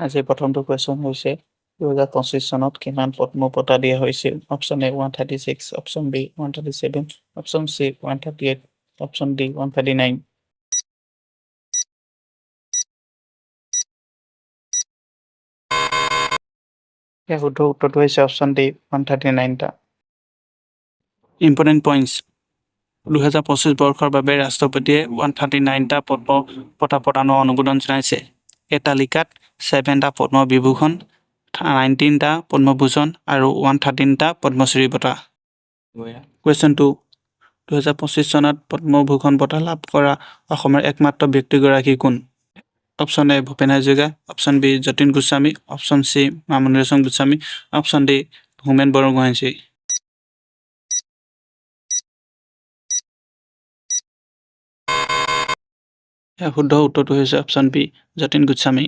আজিৰ প্ৰথমটো কুৱেশ্যন হৈছে দুহেজাৰ পঁচিছ চনত কিমান পদ্ম বঁটা দিয়া হৈছিল? Option A one thirty six option B one thirty seven option C one thirty eight option D one thirty nine ইয়াৰ শুদ্ধ উত্তৰটো হৈছে অপশ্যন ডি ওৱান থাৰ্টি নাইনটা ইম্পৰ্টেণ্ট পইণ্টছ দুহেজাৰ পঁচিছ বৰ্ষৰ বাবে ৰাষ্ট্ৰপতিয়ে ওৱান থাৰ্টি নাইনটা পদ্ম বঁটা প্ৰদানৰ অনুমোদন জনাইছে। এই তালিকাত ছেভেনটা পদ্ম বিভূষণ নাইনটিনটা পদ্মভূষণ আৰু ওৱান থাৰ্টিনটা পদ্মশ্ৰী বঁটা। কুৱেশ্যন টু দুহেজাৰ পঁচিছ চনত পদ্মভূষণ বঁটা লাভ কৰা অসমৰ একমাত্ৰ ব্যক্তিগৰাকী কোন? Option A Bhupen Hazarika. Option B Jatin Goswami. Option C Mamoni Raisom Goswami. Option D Homen Borgohain. ইয়াৰ শুদ্ধ উত্তৰটো হৈছে option B Jatin Goswami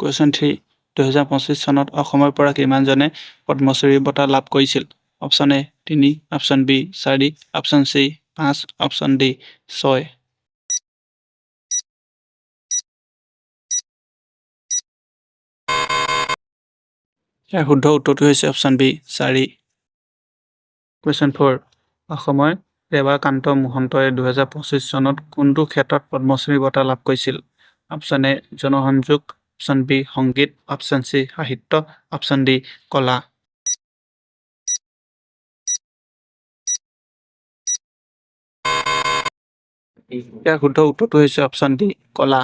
question three দুহেজাৰ পঁচিছ চনত অসমৰ পৰা কিমানজনে পদ্মশ্ৰী বঁটা লাভ কৰিছিল? অপশ্যন এ তিনি অপশ্যন বি চাৰি অপশ্যন চি পাঁচ অপশ্যন ডি ছয়। ইয়াৰ শুদ্ধ উত্তৰটো হৈছে অপশ্যন বি চাৰি। কুৱেশ্যন ফ'ৰ অসমৰ ৰেৱাকান্ত মহন্তই দুহেজাৰ পঁচিছ চনত কোনটো ক্ষেত্ৰত পদ্মশ্ৰী বঁটা লাভ কৰিছিল? অপশ্যন এ জনসংযোগ। অপশ্যন বি সংগীত। অপশ্যন চি সাহিত্য। অপশ্যন ডি কলা। ইয়াৰ শুদ্ধ উত্তৰটো হৈছে অপশ্যন ডি কলা।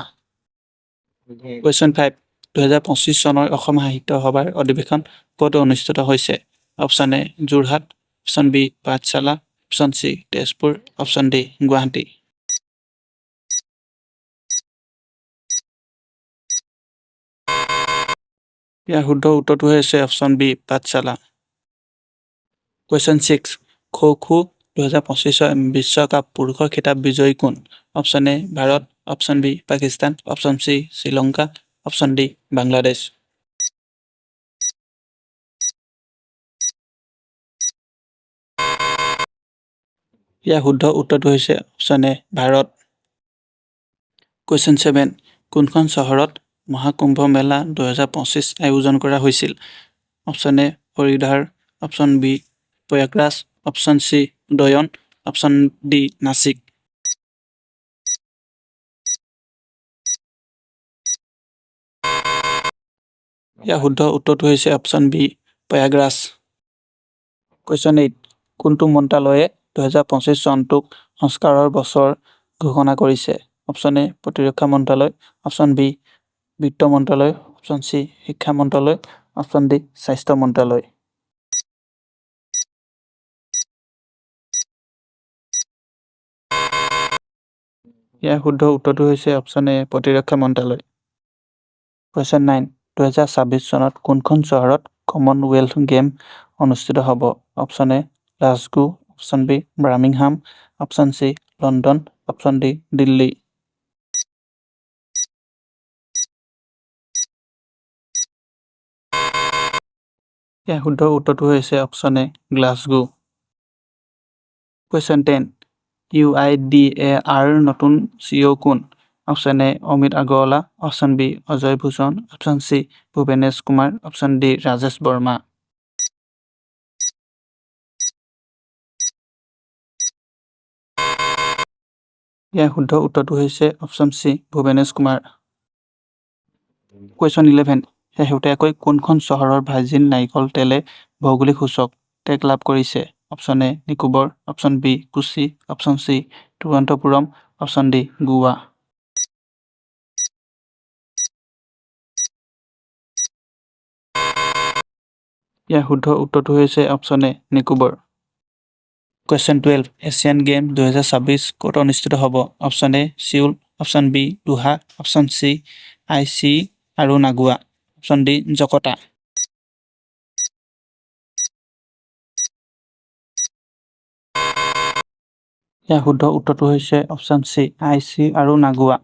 কুৱেশ্যন ফাইভ দুহেজাৰ পঁচিছ চনৰ অসম সাহিত্য সভাৰ অধিৱেশন ক'ত অনুষ্ঠিত হৈছে? Option A Jorhat. Option B Pathshala. Option C Tezpur option D Guwahati ইয়াৰ শুদ্ধ উত্তৰটো হৈছে option B Pathshala question six kho kho দুহেজাৰ পঁচিছৰ বিশ্বকাপ পুৰুষৰ খিতাপ বিজয়ী কোন? Option A Bharat option B Pakistan option C Sri Lanka option D Bangladesh. ইয়াৰ শুদ্ধ উত্তৰটো হৈছে option A Bharat. Question seven কোনখন চহৰত মহাকুম্ভ মেলা দুহেজাৰ পঁচিছ আয়োজন কৰা হৈছিল? Option A Haridwar option B Prayagraj. Option C Udayan. Option D Nashik. ইয়াৰ শুদ্ধ উত্তৰটো হৈছে option B Prayagraj. Question eight কোনটো মন্ত্ৰালয়ে দুহেজাৰ পঁচিছ চনটোক সংস্কাৰৰ বছৰ ঘোষণা কৰিছে। অপশ্যন এ প্ৰতিৰক্ষা মন্ত্ৰালয়। অপশ্যন বি বিত্ত মন্ত্ৰালয়। অপশ্যন চি শিক্ষা মন্ত্ৰালয়। অপশ্যন ডি স্বাস্থ্য মন্ত্ৰালয়। ইয়াৰ শুদ্ধ উত্তৰটো হৈছে অপশ্যন এ প্ৰতিৰক্ষা মন্ত্ৰালয়। কুৱেশ্যন নাইন দুহেজাৰ ছাব্বিছ চনত কোনখন চহৰত কমনৱেলথ গেম অনুষ্ঠিত হ'ব? Option A Glasgow option B Birmingham option C London option D Delhi. ইয়াৰ শুদ্ধ উত্তৰটো হৈছে option A Glasgow. Question ten U I D A R নতুন চি অ' কোন? Option A Amit Agarwala option B Ajay Bhushan option C Bhupenesh Kumar option D Rajesh Verma. ইয়াৰ শুদ্ধ উত্তৰটো হৈছে option C Bhupenesh Kumar. Question eleven শেহতীয়াকৈ কোনখন চহৰৰ virgin নাৰিকল তেলে ভৌগোলিক সূচক? টেগ লাভ কৰিছে option A Nicobar option B Kochi option C Thiruvananthapuram option D Goa. ইয়াৰ শুদ্ধ উত্তৰটো হৈছে option A Nicobar. Question twelve Asian game দুহেজাৰ ছাব্বিছ ক'ত অনুষ্ঠিত হ'ব? Option A Seoul option B Doha option C Aichi আৰু নাগোৱা অপশ্যন ডি জকৰ্টা ইয়াৰ শুদ্ধ উত্তৰটো হৈছে অপশ্যন চি আই চি আৰু নাগোৱা